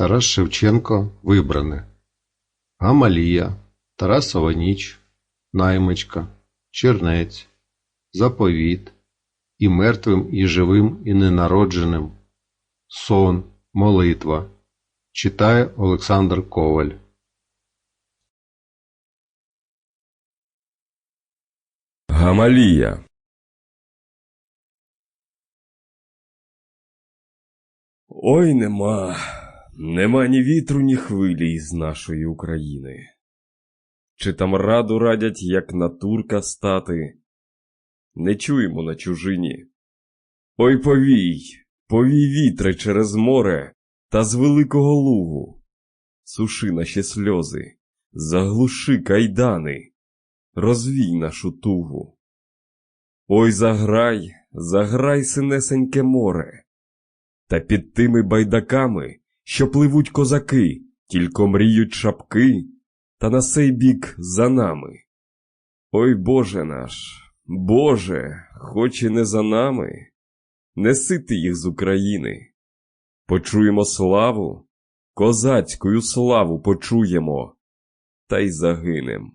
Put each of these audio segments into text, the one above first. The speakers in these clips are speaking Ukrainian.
Тарас Шевченко Вибране. Гамалія Тарасова ніч Наймичка Чернець Заповіт І мертвим, і живим, і ненародженим. Сон, молитва. Читає Олександр Коваль. Гамалія. Ой нема, нема ні вітру, ні хвилі із нашої України. Чи там раду радять, як на турка стати? Не чуємо на чужині. Ой повій, повій вітре через море та з великого лугу. Суши наші сльози, заглуши кайдани, розвій нашу тугу. Ой, заграй, заграй, синесеньке море. Та під тими байдаками, що пливуть козаки, тільки мріють шапки, та на сей бік за нами. Ой Боже наш, Боже, хоч і не за нами, неси ти їх з України. Почуємо славу, козацькою славу почуємо, та й загинем.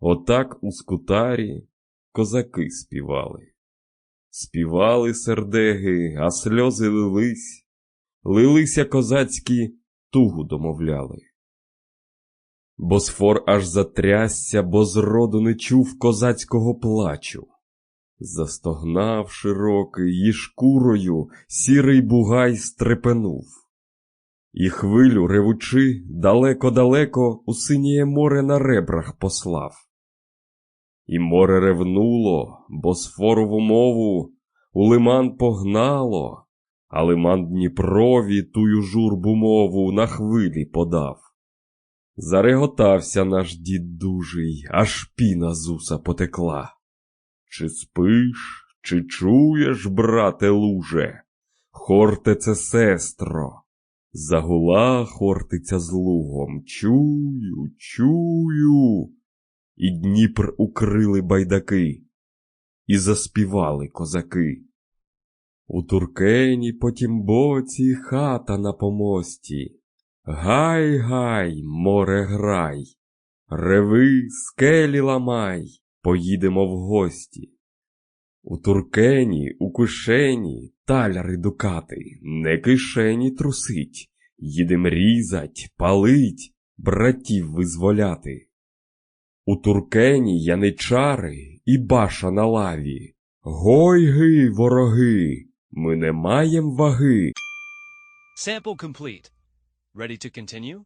Отак у скутарі козаки співали. Співали сердеги, а сльози лились, лилися козацькі, тугу домовляли. Босфор аж затрясся, бо зроду не чув козацького плачу. Застогнав широкий і шкурою сірий бугай стрепенув. І хвилю, ревучи, далеко-далеко у синє море на ребрах послав. І море ревнуло, Босфорову мову у лиман погнало, а лиман Дніпрові тую журбу мову на хвилі подав. Зареготався наш дід дужий, аж піна з уса потекла. Чи спиш, чи чуєш, брате луже? Хортице сестро. Загула хортиця з лугом. Чую, чую. І Дніпр укрили байдаки, і заспівали козаки. У Туркені по тім боці хата на помості. Гай, гай, море грай, реви, скелі ламай, поїдемо в гості. У Туркені, у кишені таляри дукати, не кишені трусить, їдем різать, палить, братів визволяти. У Туркені яничари і баша на лаві. Гой-ги, вороги, ми не маєм ваги. Sample complete. Ready to continue?